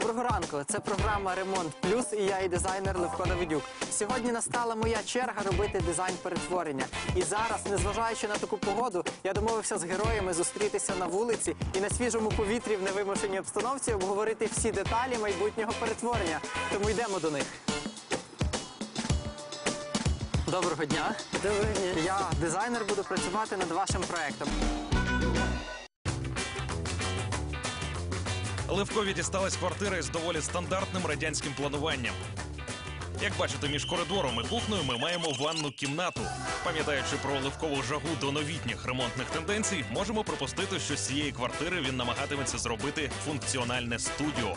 Доброго ранку. Це програма Ремонт Плюс і я і дизайнер Левко Давидюк. Сьогодні настала моя черга робити дизайн перетворення. І зараз, незважаючи на таку погоду, я домовився з героями зустрітися на вулиці і на свіжому повітрі в невимушеній обстановці обговорити всі деталі майбутнього перетворення. Тому йдемо до них. Доброго дня. Доброго дня. Я дизайнер буду працювати над вашим проектом. Левкові дісталась квартира із доволі стандартним радянським плануванням. Як бачите, між коридором і кухнею ми маємо ванну кімнату. Пам'ятаючи про левкову жагу до новітніх ремонтних тенденцій, можемо припустити, що з цієї квартири він намагатиметься зробити функціональне студіо.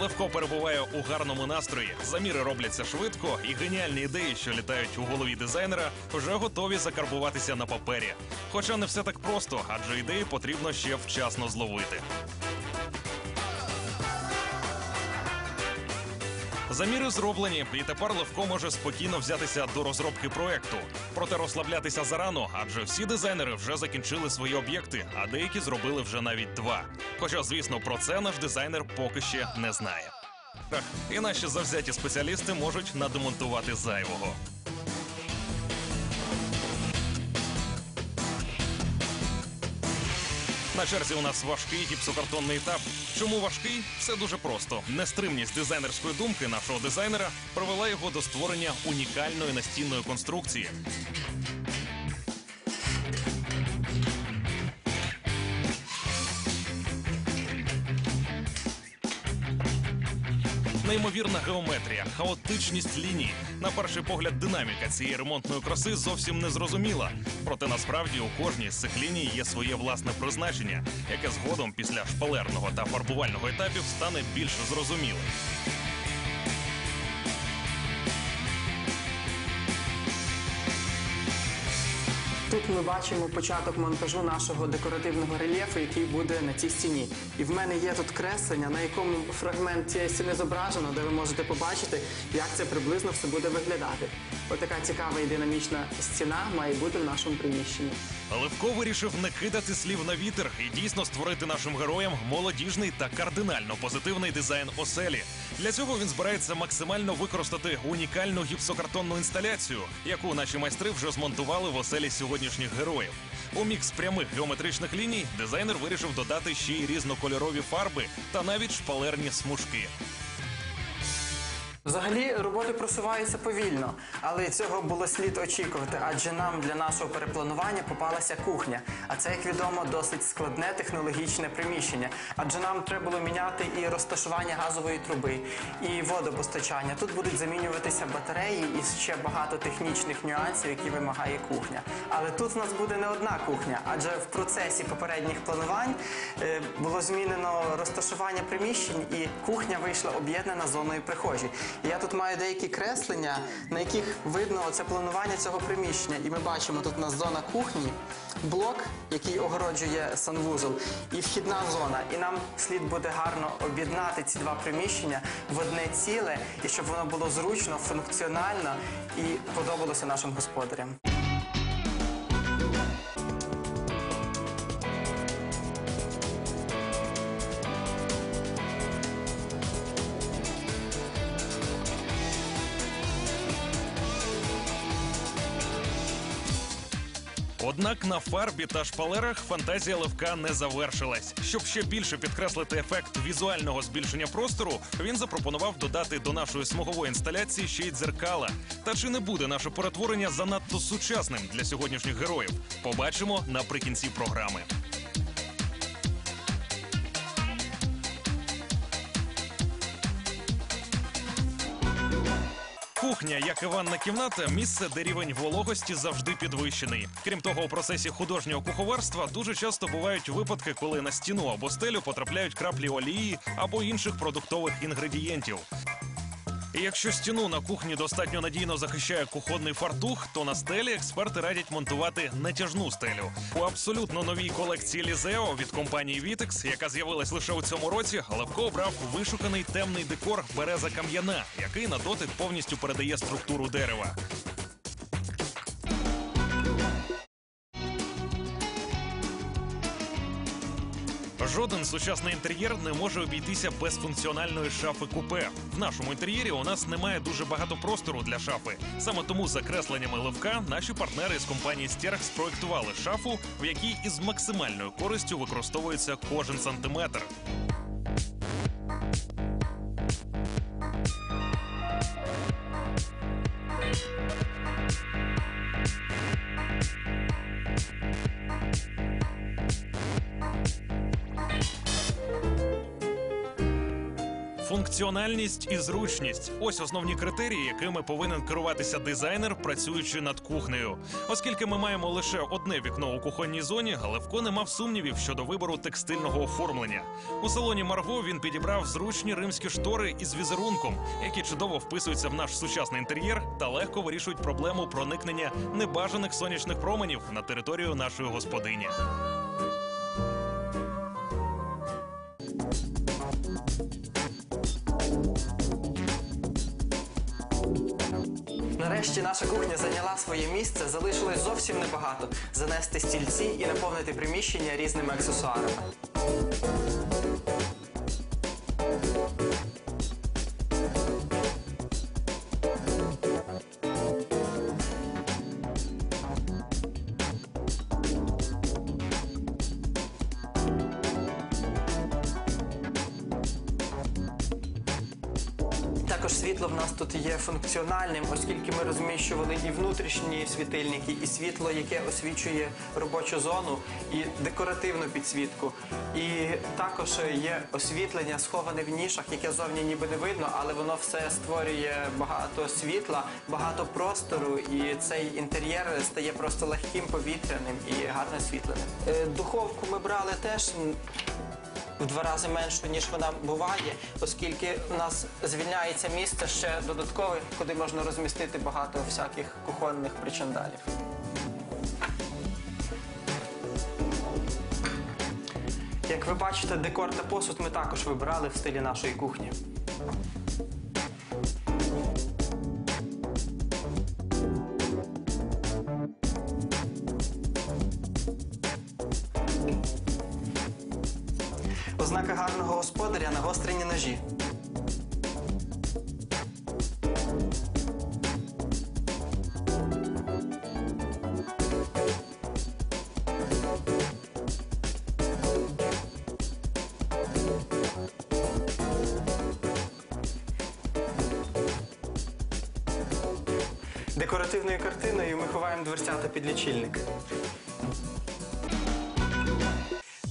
Левко перебуває у гарному настрої. Заміри робляться швидко, і геніальні ідеї, що літають у голові дизайнера, вже готові закарбуватися на папері. Хоча не все так просто, адже ідеї потрібно ще вчасно зловити. Заміри зроблені, і тепер Левко може спокійно взятися до розробки проекту. Проте розслаблятися зарано, адже всі дизайнери вже закінчили свої об'єкти, а деякі зробили вже навіть два. Хоча, звісно, про це наш дизайнер поки ще не знає. І наші завзяті спеціалісти можуть надемонтувати зайвого. На черзі у нас важкий гіпсокартонний етап. Чому важкий? Все дуже просто. Нестримність дизайнерської думки нашого дизайнера привела його до створення унікальної настінної конструкції. Неймовірна геометрія, хаотичність ліній. На перший погляд, динаміка цієї ремонтної краси зовсім не зрозуміла. Проте насправді у кожній з цих ліній є своє власне призначення, яке згодом після шпалерного та фарбувального етапів стане більш зрозумілим. Тут ми бачимо початок монтажу нашого декоративного рельєфу, який буде на цій стіні. І в мене є тут креслення, на якому фрагмент цієї стіни зображено, де ви можете побачити, як це приблизно все буде виглядати. Отака цікава і динамічна стіна має бути в нашому приміщенні. Левко вирішив не кидати слів на вітер і дійсно створити нашим героям молодіжний та кардинально позитивний дизайн оселі. Для цього він збирається максимально використати унікальну гіпсокартонну інсталяцію, яку наші майстри вже змонтували в оселі сьогоднішніх героїв. У мікс прямих геометричних ліній дизайнер вирішив додати ще й різнокольорові фарби та навіть шпалерні смужки. Взагалі роботи просуваються повільно, але цього було слід очікувати, адже нам для нашого перепланування попалася кухня. А це, як відомо, досить складне технологічне приміщення. Адже нам треба було міняти і розташування газової труби, і водопостачання. Тут будуть замінюватися батареї і ще багато технічних нюансів, які вимагає кухня. Але тут у нас буде не одна кухня, адже в процесі попередніх планувань е, було змінено розташування приміщень, і кухня вийшла об'єднана зоною прихожі. Я тут маю деякі креслення, на яких видно це планування цього приміщення. І ми бачимо тут у нас зона кухні, блок, який огороджує санвузол, і вхідна зона. І нам слід буде гарно об'єднати ці два приміщення в одне ціле, і щоб воно було зручно, функціонально і подобалося нашим господарям. Однак на фарбі та шпалерах фантазія Левка не завершилась. Щоб ще більше підкреслити ефект візуального збільшення простору, він запропонував додати до нашої смугової інсталяції ще й дзеркала. Та чи не буде наше перетворення занадто сучасним для сьогоднішніх героїв? Побачимо наприкінці програми. Кухня, як і ванна кімната, місце, де рівень вологості завжди підвищений. Крім того, у процесі художнього куховарства дуже часто бувають випадки, коли на стіну або стелю потрапляють краплі олії або інших продуктових інгредієнтів. І якщо стіну на кухні достатньо надійно захищає кухонний фартух, то на стелі експерти радять монтувати натяжну стелю. У абсолютно новій колекції Лізео від компанії Vitex, яка з'явилась лише у цьому році, Левко обрав вишуканий темний декор береза кам'яна, який на дотик повністю передає структуру дерева. Жоден сучасний інтер'єр не може обійтися без функціональної шафи купе. В нашому інтер'єрі у нас немає дуже багато простору для шафи. Саме тому за кресленнями левка наші партнери з компанії Стерх спроектували шафу, в якій із максимальною користю використовується кожен сантиметр. Функціональність і зручність ось основні критерії, якими повинен керуватися дизайнер, працюючи над кухнею. Оскільки ми маємо лише одне вікно у кухонній зоні, Левко не мав сумнівів щодо вибору текстильного оформлення. У салоні Марго він підібрав зручні римські штори із візерунком, які чудово вписуються в наш сучасний інтер'єр та легко вирішують проблему проникнення небажаних сонячних променів на територію нашої господині. Нарешті наша кухня зайняла своє місце, залишилось зовсім небагато занести стільці і наповнити приміщення різними аксесуарами. Також світло в нас тут є функціональним, оскільки ми розміщували і внутрішні світильники, і світло, яке освічує робочу зону, і декоративну підсвітку. І також є освітлення, сховане в нішах, яке зовні ніби не видно, але воно все створює багато світла, багато простору, і цей інтер'єр стає просто легким, повітряним і гарно освітленим. Е, Духовку ми брали теж в два рази меншу, ніж вона буває, оскільки в нас звільняється місце ще додаткове, куди можна розмістити багато всяких кухонних причандалів. Як ви бачите, декор та посуд ми також вибирали в стилі нашої кухні. Ознака гарного господаря нагострені ножі. Декоративною картиною ми ховаємо дверцята під лічильник.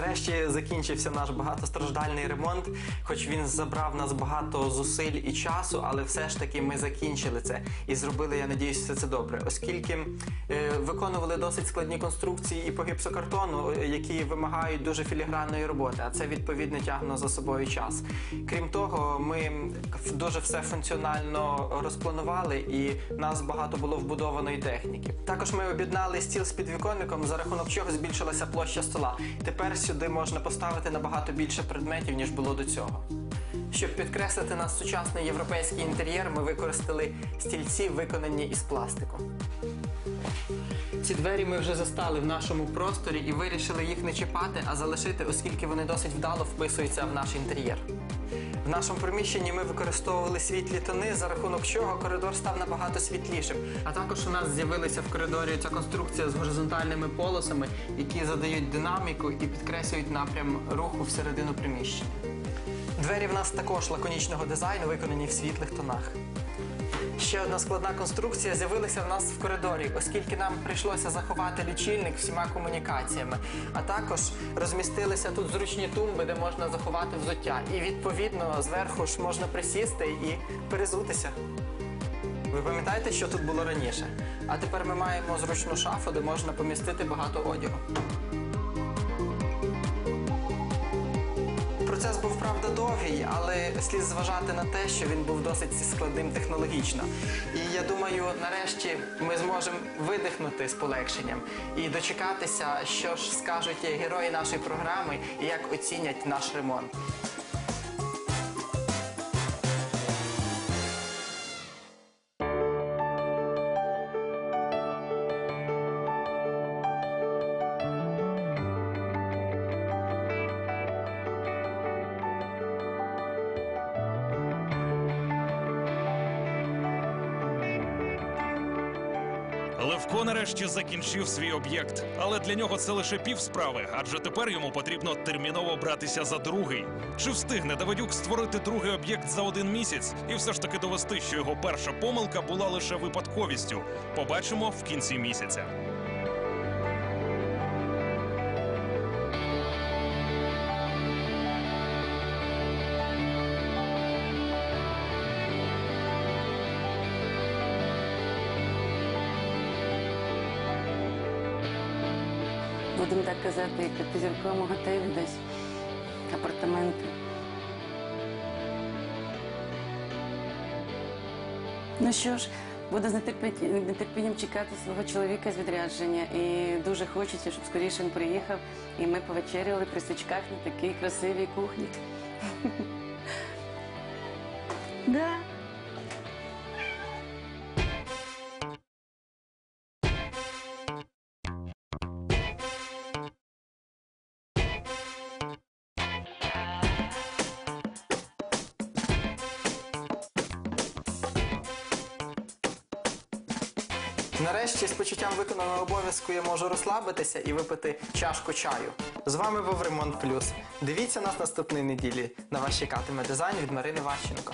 Нарешті закінчився наш багатостраждальний ремонт, хоч він забрав нас багато зусиль і часу, але все ж таки ми закінчили це і зробили, я надіюсь, все це добре, оскільки е, виконували досить складні конструкції і по гіпсокартону, е, які вимагають дуже філігранної роботи, а це відповідно тягне за собою час. Крім того, ми дуже все функціонально розпланували, і нас багато було вбудованої техніки. Також ми об'єднали стіл з підвіконником, за рахунок чого збільшилася площа стола. Тепер сюди можна поставити набагато більше предметів, ніж було до цього. Щоб підкреслити наш сучасний європейський інтер'єр, ми використали стільці, виконані із пластику. Ці двері ми вже застали в нашому просторі і вирішили їх не чіпати, а залишити, оскільки вони досить вдало вписуються в наш інтер'єр. В нашому приміщенні ми використовували світлі тони, за рахунок чого коридор став набагато світлішим. А також у нас з'явилася в коридорі ця конструкція з горизонтальними полосами, які задають динаміку і підкреслюють напрям руху всередину приміщення. Двері в нас також лаконічного дизайну, виконані в світлих тонах. Ще одна складна конструкція з'явилася в нас в коридорі, оскільки нам прийшлося заховати лічильник всіма комунікаціями. А також розмістилися тут зручні тумби, де можна заховати взуття. І відповідно зверху ж можна присісти і перезутися. Ви пам'ятаєте, що тут було раніше? А тепер ми маємо зручну шафу, де можна помістити багато одягу. Процес був правда довгий, але слід зважати на те, що він був досить складним технологічно. І я думаю, нарешті ми зможемо видихнути з полегшенням і дочекатися, що ж скажуть герої нашої програми і як оцінять наш ремонт. Левко нарешті закінчив свій об'єкт, але для нього це лише пів справи, адже тепер йому потрібно терміново братися за другий. Чи встигне Давидюк створити другий об'єкт за один місяць і все ж таки довести, що його перша помилка була лише випадковістю? Побачимо в кінці місяця. Будемо так казати, як в п'ятизірковому готелі десь апартаменти. Ну що ж, буду з нетерпінням чекати свого чоловіка з відрядження. І дуже хочеться, щоб скоріше він приїхав, і ми повечеряли при свічках на такій красивій кухні. Да. Нарешті з почуттям виконаного обов'язку я можу розслабитися і випити чашку чаю. З вами був Ремонт Плюс. Дивіться нас наступної неділі. На вас чекатиме дизайн від Марини Ващенко.